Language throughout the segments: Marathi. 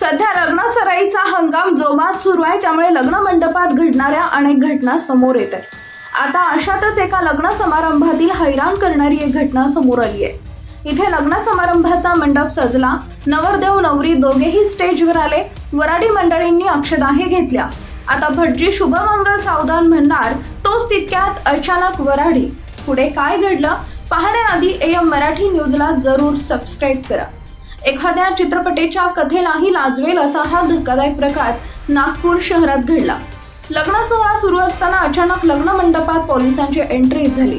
सध्या लग्नसराईचा हंगाम जोमात सुरू आहे त्यामुळे लग्न मंडपात घडणाऱ्या अनेक घटना समोर येत आहेत. आता अशातच एका लग्न समारंभातील हैराण करणारी एक घटना समोर आली आहे. इथे लग्न समारंभाचा मंडप सजला नवरदेव नवरी दोघेही स्टेजवर आले वराडी मंडळींनी अक्षदाही घेतल्या. आता भटजी शुभमंगल सावधान म्हणणार तोच तितक्यात अचानक वराडी. पुढे काय घडलं? पाहण्याआधी एम मराठी न्यूजला जरूर सबस्क्राईब करा. एखाद्या चित्रपटेच्या कथेलाही लाजवेल असा हा धक्कादायक प्रकार नागपूर शहरात घडला. लग्न सोहळा सुरू असताना अचानक लग्न मंडपात पोलिसांची एंट्री झाली.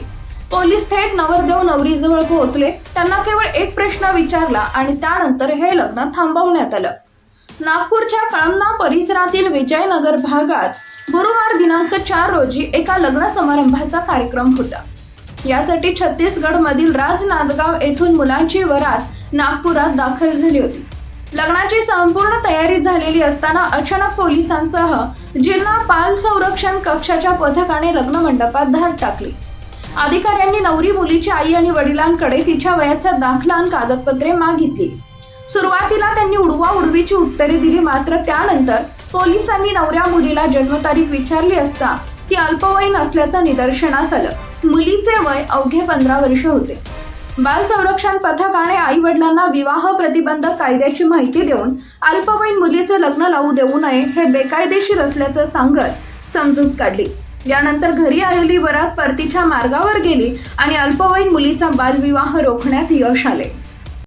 पोलीस थेट नवरदेव नवरीजवळ पोहोचले. त्यांना केवळ एक प्रश्न विचारला आणि त्यानंतर हे लग्न थांबवण्यात आलं. नागपूरच्या कळमना परिसरातील विजयनगर भागात गुरुवार दिनांक चार रोजी एका लग्न समारंभाचा कार्यक्रम होता. यासाठी छत्तीसगड मधील राजनांदगाव येथून मुलांची वरात नागपुरात दाखल झाली होती. लग्नाची संपूर्ण तयारी झालेली असताना अचानक पोलिसांसह जिल्हा पाल संरक्षण कक्षाच्या पथकाने लग्न मंडपात धाड टाकली. अधिकाऱ्यांनी नवरी मुलीची आई आणि वडिलांकडे तिच्या वयाचा दाखला आणि कागदपत्रे मागितली. सुरुवातीला त्यांनी उडवा उडवीची उत्तरे दिली मात्र त्यानंतर पोलिसांनी नवऱ्या मुलीला जन्मतारीख विचारली असता ती अल्पवयीन असल्याचं निदर्शनास आलं. मुलीचे वय अवघे पंधरा वर्ष होते. बाल संरक्षण पथकाने आई वडिलांना विवाह प्रतिबंधक कायद्याची माहिती देऊन अल्पवयीन मुलीचे लग्न लावू देऊ नये हे बेकायदेशीर असल्याचं सांगत समजूत काढली. यानंतर घरी आलेली वरात परतीच्या मार्गावर गेली आणि अल्पवयीन मुलीचा बालविवाह रोखण्यात यश आले.